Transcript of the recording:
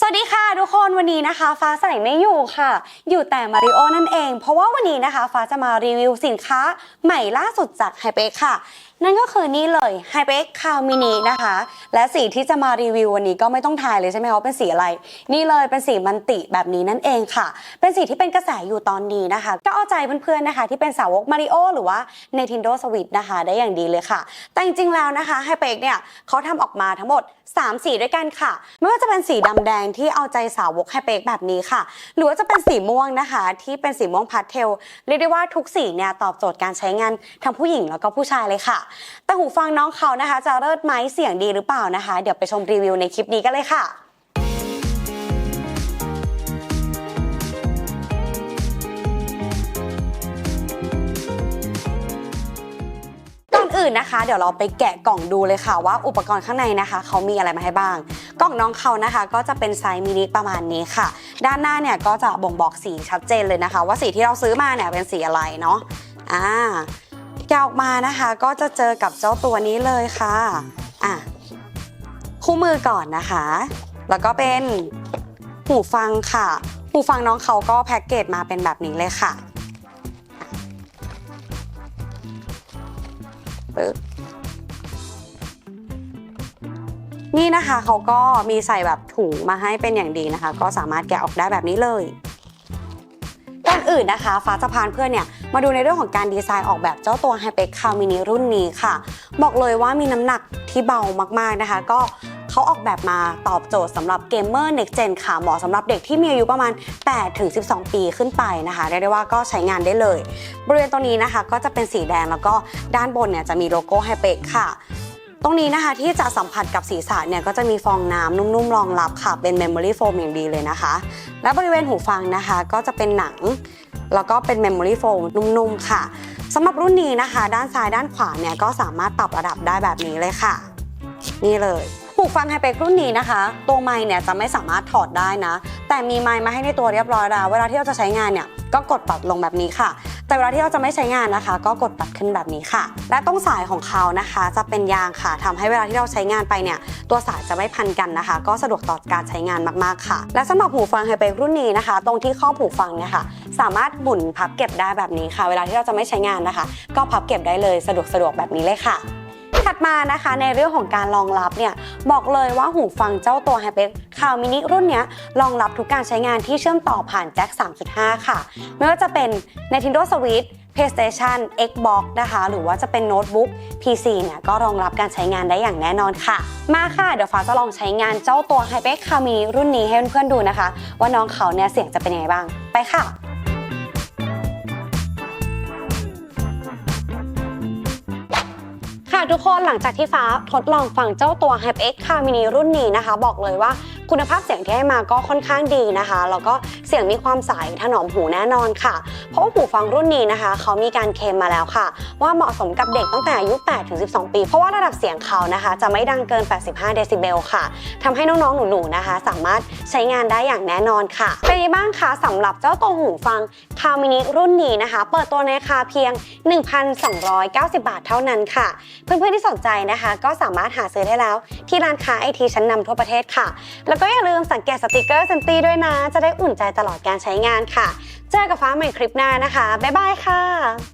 สวัสดีค่ะทุกคนวันนี้นะคะ ฟ้าใสไม่อยู่ค่ะ อยู่แต่มาริโอนั่นเอง เพราะว่าวันนี้นะคะ ฟ้าจะมารีวิวสินค้าใหม่ล่าสุดจากไฮเปค่ะ นั่นก็คือนี่เลยไฮเ e กคาวมินินะคะ และสีที่จะมารีวิววันนี้ก็ไม่ต้องทายเลยใช่ไหมคะว่าเป็นสีอะไร นี่เลยเป็นสีมันติแบบนี้นั่นเองค่ะ เป็นสีที่เป็นกระแสอยู่ตอนนี้นะคะ ก็เอาใจเพื่อนๆนะคะ ที่เป็นสาวกมาริโอหรือว่า Nintendo Switch นะคะ ได้อย่างดีเลยค่ะ แต่จริงๆแล้วนะคะไฮเ e กเนี่ยเขาทำออกมาทั้งหมด 3 สีด้วยกันค่ะ ไม่ว่าจะเป็นสีดำแดงที่เอาใจสาวกไฮเ e กแบบนี้ค่ะ หรือว่าจะเป็นสีม่วงนะคะ ที่เป็นสีม่วงพาสเทลเรียกได้ว่าทุกสีเนี่ยตอบโจทย์การใช้งานทั้งผู้หญิงแล้วก็ผู้ชายเลยค่ะแต่หูฟังน้องเขานะคะ จะเลิศไหมเสียงดีหรือเปล่านะคะ เดี๋ยวไปชมรีวิวในคลิปนี้กันเลยค่ะก่อนอื่นนะคะเดี๋ยวเราไปแกะกล่องดูเลยค่ะว่าอุปกรณ์ข้างในนะคะเขามีอะไรมาให้บ้าง กล่องน้องเขานะคะ ก็จะเป็นไซส์มินิประมาณนี้ค่ะ ด้านหน้าเนี่ยก็จะบ่งบอกสีชัดเจนเลยนะคะ ว่าสีที่เราซื้อมาเนี่ยเป็นสีอะไรเนาะอ่า แกะออกมานะคะ ก็จะเจอกับเจ้าตัวนี้เลยค่ะอะคู่มือก่อนนะคะ แล้วก็เป็นหูฟังค่ะ หูฟังน้องเขาก็แพ็กเกจมาเป็นแบบนี้เลยค่ะปึ๊บนี่นะคะเขาก็มีใส่แบบถุงมาให้เป็นอย่างดีนะคะ ก็สามารถแกะออกได้แบบนี้เลย อื่นนะคะ ฟ้าจะพานเพื่อนเนี่ยมาดูในเรื่องของการดีไซน์ออกแบบเจ้าตัว h y p e x c a l Mini รุ่นนี้ค่ะ บอกเลยว่ามีน้ำหนักที่เบามากๆนะคะ ก็เขาออกแบบมาตอบโจทย์สำหรับเกมเมอร์ Next Gen ค่ะเหมาะสำหรับเด็กที่มีอายุประมาณ 8 ถึง 12 ปีขึ้นไปนะคะเรียกได้ว่าก็ใช้งานได้เลย บริเวณตรงนี้นะคะก็จะเป็นสีแดงแล้วก็ด้านบนเนี่ยจะมีโลโก้ไฮเปกค่ะ ตรงนี้นะคะที่จะสัมผัสกับศีรษะเนี่ยก็จะมีฟองน้ำนุ่มๆรองรับค่ะ เป็นเมมโมรี่โฟมอย่างดีเลยนะคะ และบริเวณหูฟังนะคะก็จะเป็นหนัง แล้วก็เป็นเมมโมรี่โฟมนุ่มๆค่ะสำหรับรุ่นนี้นะคะ ด้านซ้ายด้านขวาเนี่ยก็สามารถปรับระดับได้แบบนี้เลยค่ะ นี่เลย หูฟังไฮเปกรุ่นนี้นะคะ ตัวไมค์เนี่ยจะไม่สามารถถอดได้นะ แต่มีไมค์มาให้ในตัวเรียบร้อยแล้ว เวลาที่เราจะใช้งานเนี่ยก็กดปัดลงแบบนี้ค่ะ แต่เวลาที่เราจะไม่ใช้งานนะคะ ก็กดปัดขึ้นแบบนี้ค่ะ และตรงสายของเขานะคะ จะเป็นยางค่ะทำให้เวลาที่เราใช้งานไปเนี่ย ตัวสายจะไม่พันกันนะคะ ก็สะดวกต่อการใช้งานมากๆค่ะ และสำหรับหูฟังไฮเปกรุ่นนี้นะคะ ตรงที่ข้อหูฟังเนี่ยค่ะ สามารถหมุนพับเก็บได้แบบนี้ค่ะ เวลาที่เราจะไม่ใช้งานนะคะ ก็พับเก็บได้เลยสะดวกสะดวกแบบนี้เลยค่ะ ถัดมานะคะในเรื่องของการรองรับเนี่ยบอกเลยว่าหูฟังเจ้าตัว h y p e x ข่าวมินิรุ่นเนี้ยรองรับทุกการใช้งานที่เชื่อมต่อผ่านแจ็ค 3.5 ค่ะ ไม่ว่าจะเป็น Nintendo Switch PlayStation Xbox นะคะ หรือว่าจะเป็นโน้ตบุ๊ก PC เนี่ยก็รองรับการใช้งานได้อย่างแน่นอนค่ะ มาค่ะ เดี๋ยวฟ้าจะลองใช้งานเจ้าตัว h y p e x ข่าวมินิรุ่นนี้ให้เพื่อนๆดูนะคะ ว่าน้องเขาเนี่ยเสียงจะเป็นยังไงบ้าง ไปค่ะ ทุกคนหลังจากที่ฟ้าทดลองฟังเจ้าตัว HyperX Car Mini รุ่นนี้นะคะ บอกเลยว่า คุณภาพเสียงที่ให้มาก็ค่อนข้างดีนะคะ แล้วก็เสียงมีความใสถนอมหูแน่นอนค่ะ เพราะว่าหูฟังรุ่นนี้นะคะ เขามีการเคลมมาแล้วค่ะ ว่าเหมาะสมกับเด็กตั้งแต่อายุ8ถึง12 ปี เพราะว่าระดับเสียงเขานะคะ จะไม่ดังเกิน 85 เดซิเบลค่ะทำให้น้องๆ หนูๆนะคะ สามารถใช้งานได้อย่างแน่นอนค่ะเป็นยังไงบ้างคะสำหรับเจ้าตัวหูฟัง Car Mini รุ่นนี้นะคะ เปิดตัวในราคาเพียง 1,290 บาทเท่านั้นค่ะ เพื่อนๆที่สนใจนะคะ ก็สามารถหาซื้อได้แล้วที่ร้านค้าไอทีชั้นนำทั่วประเทศค่ะแล้วก็อย่าลืมสังเกตสติกเกอร์เซนตี้ด้วยนะ จะได้อุ่นใจตลอดการใช้งานค่ะ เจอกับฟ้าใหม่คลิปหน้านะคะ บ๊ายบายค่ะ